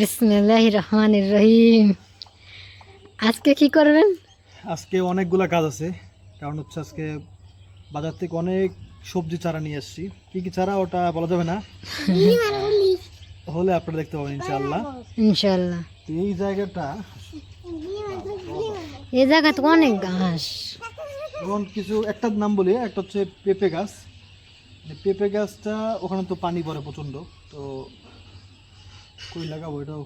বিসমিল্লাহ রহমান রহিম আজকে কি করবেন? আজকে অনেকগুলা কাজ আছে। কারণ হচ্ছে আজকে বাজার থেকে অনেক সবজি চারা নিয়ে আসছি। কি কি চারা ওটা বলা যাবে না? হলে আপনারা দেখতে পাবেন ইনশাআল্লাহ। ইনশাল্লাহ এই জায়গাটা এই জায়গা তো অনেক ঘাস। যেমন কিছু একটা নাম বলি একটা হচ্ছে পেঁপে গাছ। পেঁপে গাছটা ওখানে তো পানি পড়ে প্রচণ্ড তো কই লাগাবো এটাও?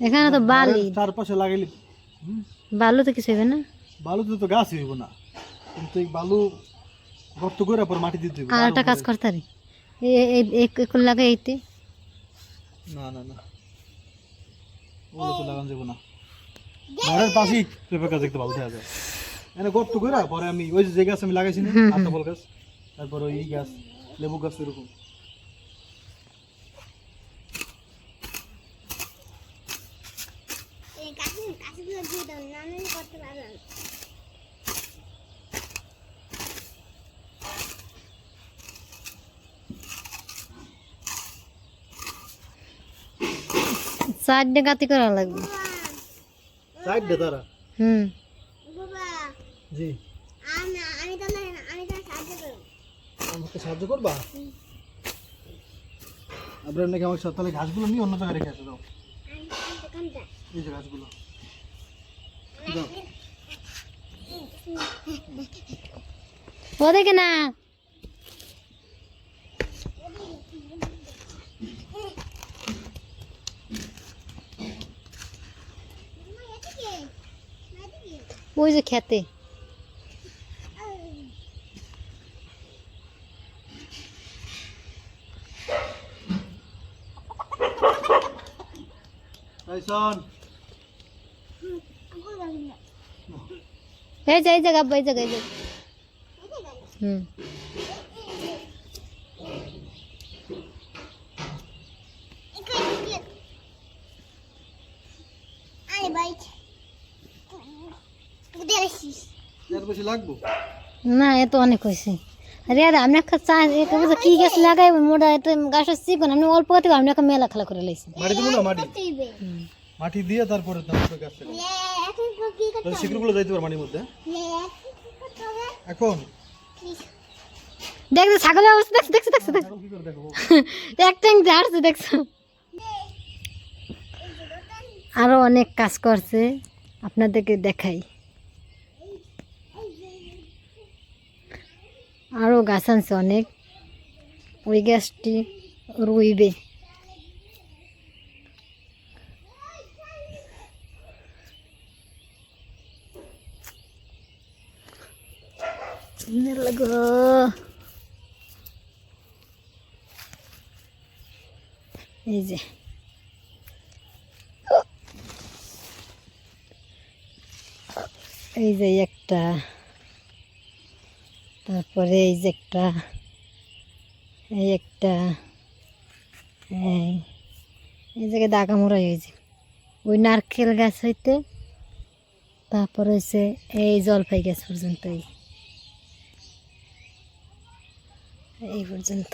এখানে তো বালি। চারপাশে লাগাইলে হুম, বালু তো কিছু হবে না? বালুতে তো গাছ হইব না কিন্তু এই বালু গর্ত করে পর মাটি দিতে হইব আর একটা কাজ করতে পারি এই লাগে এইতে? না না না। ওগুলো তো লাগানো যাব না। ঘরের পাশেই পেঁপে গাছ দেখতে ভালো দেখা যায়। এনে গর্ত করে পরে আমি ওই যে গাছ আমি লাগাইছি না আতা ফল গাছ তারপর ওই গাছ লেবু গাছ এরকম। চারটে গাতি করা লাগবে। সাইড দে তারা? হুম। জি। আমাকে সাহায্য করবা? আপনার নাকি আমার সাথে তাহলে ঘাসগুলো নিয়ে অন্য জায়গায় রেখে আসে দাও এই যে ঘাসগুলো। দাও না। ওই যে খেতে। এই যে এই জায়গা এই জায়গা এই জায়গা হুম। এর বেশি লাগবো? না এ তো অনেক হয়েছে। আরে আরে আমি একটা চা কি গাছ লাগাই মোটা এত গাছ চিকন আমি অল্প কথা আমি একটা মেলা খেলা করে লাইছি। মাটি দিব না মাটি? মাটি দিয়ে তারপরে তারপরে গাছ শিকড়গুলো যাইতে পারে মাটির মধ্যে এখন দেখ দেখ, ছাগলের অবস্থা দেখছ দেখছ দেখছ দেখছ এখন কি করে দেখো এক ট্যাঙ্ক দেখছ অনেক কাজ করছে আপনাদেরকে দেখাই। আরও গাছ আনছে অনেক। ওই গাছটি রুইবে। এই যে। এই যে একটা। তারপরে এই যে একটা, এই একটা, এই এই জায়গায় দাগা মোড়াই হয়েছে। ওই নারকেল গাছ হইতে, তারপর হয়েছে এই জলপাই গাছ পর্যন্ত এই পর্যন্ত।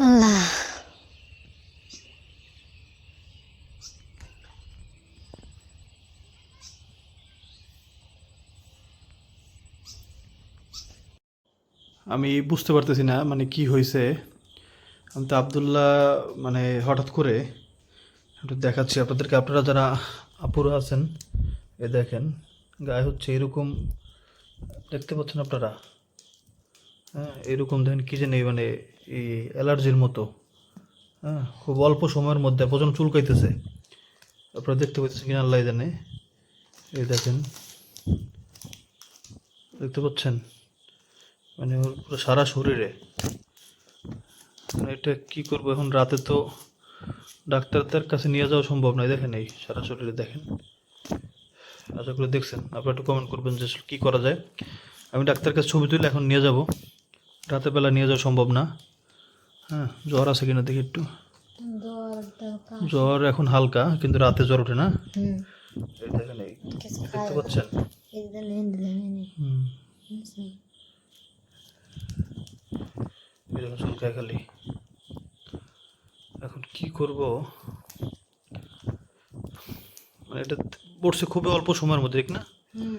আল্লাহ আমি বুঝতে পারতেছি না মানে কি হয়েছে। আমি তো আবদুল্লাহ মানে হঠাৎ করে একটু দেখাচ্ছি আপনাদেরকে। আপনারা যারা আপুরা আছেন, এ দেখেন, গায়ে হচ্ছে এরকম, দেখতে পাচ্ছেন আপনারা? হ্যাঁ এরকম দেখেন কী জানি মানে এই অ্যালার্জির মতো। হ্যাঁ খুব অল্প সময়ের মধ্যে, প্রচণ্ড চুলকাইতেছে। আপনারা দেখতে পাচ্ছেন কিনা আল্লাহ জানে। এই দেখেন। দেখতে পাচ্ছেন? মানে ওর পুরো সারা শরীরে। মানে এটা কি করব, এখন রাতে তো ডাক্তারদের কাছে নিয়ে যাওয়া সম্ভব নয়, দেখেন এই সারা শরীরে, দেখেন। আশা করে দেখছেন। আপনারা একটু কমেন্ট করবেন যে কী করা যায়। আমি ডাক্তার কাছে ছবি তুলে এখন নিয়ে যাব। রাতের বেলা নিয়ে যাওয়া সম্ভব না। হ্যাঁ জ্বর আছে কিনা দেখি একটু। জ্বর এখন হালকা কিন্তু রাতে জ্বর ওঠে না। দেখতে পাচ্ছেন খালি। এখন কি করব? মানে এটা পড়ছে খুবই অল্প সময়ের মধ্যে ঠিক না? হুম।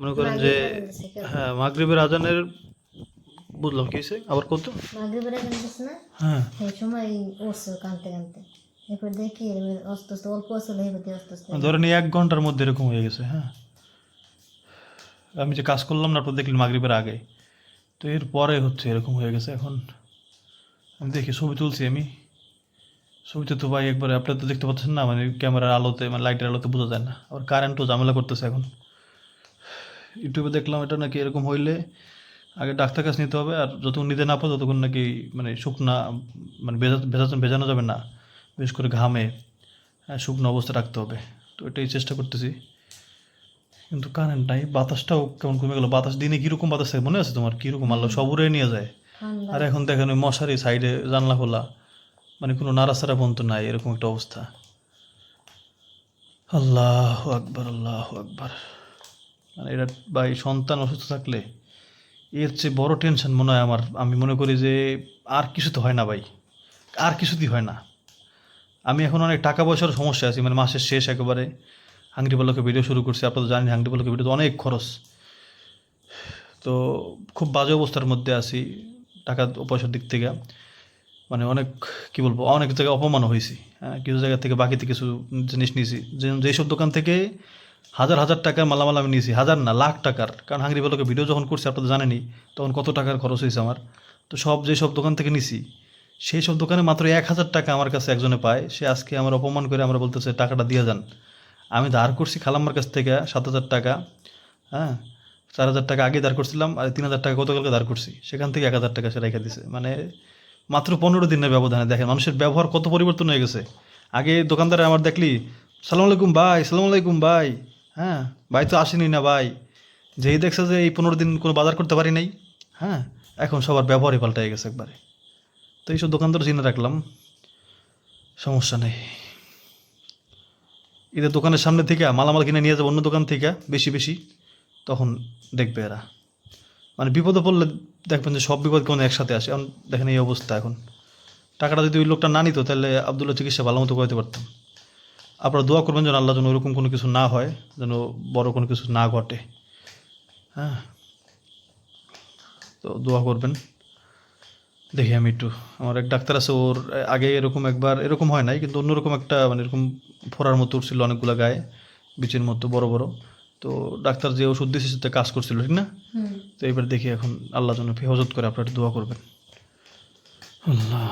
মনে করেন যে হ্যাঁ মাগরিবের আজানের বুঝলাম কি হয়েছে? আবার কত মাগরিবের আগে দিস না? হ্যাঁ। সেই সময় উঠছে কানতে কানতে। এরপর দেখি অস্ত অস্ত অল্প আসলে এবার অস্ত অস্ত ধরেন এক ঘণ্টার মধ্যে এরকম হয়ে গেছে হ্যাঁ। আমি যে কাজ করলাম না আপনার দেখলেন মাগরিবের আগে। তো এর পরে হচ্ছে এরকম হয়ে গেছে এখন আমি দেখি ছবি তুলছি আমি। ছবিতে তো ভাই একবারে আপনার তো দেখতে পাচ্ছেন না মানে ক্যামেরার আলোতে মানে লাইটের আলোতে বোঝা যায় না। আবার কারেন্টও ঝামেলা করতেছে এখন। ইউটিউবে দেখলাম এটা নাকি এরকম হইলে আগে ডাক্তার কাছে নিতে হবে আর যতক্ষণ নিতে না পারে ততক্ষণ নাকি মানে শুকনা মানে ভেজা ভেজা ভেজানো যাবে না। বিশেষ করে ঘামে হ্যাঁ শুকনো অবস্থা রাখতে হবে। তো এটাই চেষ্টা করতেছি। কিন্তু কারেন্ট নাই বাতাসটাও কেমন কমে গেল? বাতাস দিনে কীরকম বাতাস থাকে মনে আছে তোমার? কীরকম আল্লাহ সব উড়ে নিয়ে যায়। আর এখন দেখেন ওই মশারি সাইডে জানলা খোলা মানে কোনো নাড়াচাড়া পর্যন্ত নাই এরকম একটা অবস্থা। আল্লাহ আকবার আল্লাহ আকবার। মানে এটা ভাই সন্তান অসুস্থ থাকলে এর চেয়ে বড় টেনশন মনে হয় আমার। আমি মনে করি যে আর কিছু তো হয় না ভাই। আর কিছুতেই হয় না। আমি এখন অনেক টাকা পয়সার সমস্যা আছি। মানে মাসের শেষ একেবারে। হাংরি পালকে ভিডিও শুরু করছি। আপনারা জানেন হাংরি পালকে ভিডিও তো অনেক খরচ। তো খুব বাজে অবস্থার মধ্যে আছি টাকা পয়সার দিক থেকে। মানে অনেক, কি বলব, অনেক জায়গায় অপমান হয়েছি। হ্যাঁ কিছু জায়গা থেকে বাকিতে কিছু জিনিস নিয়েছি। যেসব দোকান থেকে হাজার হাজার টাকার মালামাল আমি নিয়েছি, হাজার না, লাখ টাকার। কারণ হাঙ্গরি বলকে ভিডিও যখন করছি, আপনারা জানেনই, তখন কত টাকার খরচ হয়েছে আমার? তো সব যে সব দোকান থেকে নিছি, সেই সব দোকানে মাত্র এক হাজার টাকা আমার কাছে একজনে পায়। সে আজকে আমার অপমান করে আমরা বলতেছে, টাকাটা দিয়ে যান। আমি ধার করছি খালাম্মার কাছ থেকে সাত হাজার টাকা হ্যাঁ? চার হাজার টাকা আগে ধার করছিলাম, আর তিন হাজার টাকা গতকালকে ধার করছি। সেখান থেকে এক হাজার টাকা সে রেখে দিছে। মানে মাত্র পনেরো দিনের ব্যবধানে, দেখেন, মানুষের ব্যবহার কত পরিবর্তন হয়ে গেছে। আগে দোকানদারে আমার দেখলি সালাম আলাইকুম ভাই সালাম আলাইকুম ভাই। হ্যাঁ ভাই তো আসেনি না ভাই। যেই দেখছে যে এই পনেরো দিন কোনো বাজার করতে পারি নাই হ্যাঁ এখন সবার ব্যবহারই পাল্টে গেছে একবারে। তো এইসব দোকানদার চিনে রাখলাম, সমস্যা নেই। এদের দোকানের সামনে থেকে মালামাল কিনে নিয়ে যাব অন্য দোকান থেকে, বেশি বেশি, তখন দেখবে এরা। মানে বিপদে পড়লে দেখবেন যে সব বিপদ কেমন একসাথে আসে। এখন দেখেন এই অবস্থা এখন। টাকাটা যদি ওই লোকটা না নিত, তাহলে আবদুল্লাহ চিকিৎসা ভালো মতো করতে পারতাম। আপনারা দোয়া করবেন যেন আল্লাহ যেন ওরকম কোনো কিছু না হয় যেন বড় কোনো কিছু না ঘটে। হ্যাঁ? তো দোয়া করবেন। দেখি আমি একটু আমার এক ডাক্তার আছে ওর আগে এরকম একবার এরকম হয় নাই কিন্তু অন্যরকম একটা মানে এরকম ফোড়ার মতো উঠছিল অনেকগুলো গায়ে বিচের মতো বড় বড়। তো ডাক্তার যে ওষুধ দিয়েছে সেটা কাজ করছিল ঠিক না? তো এবার দেখি এখন আল্লাহ যেন হেফাজত করে আপনারা একটু দোয়া করবেন। আল্লাহ।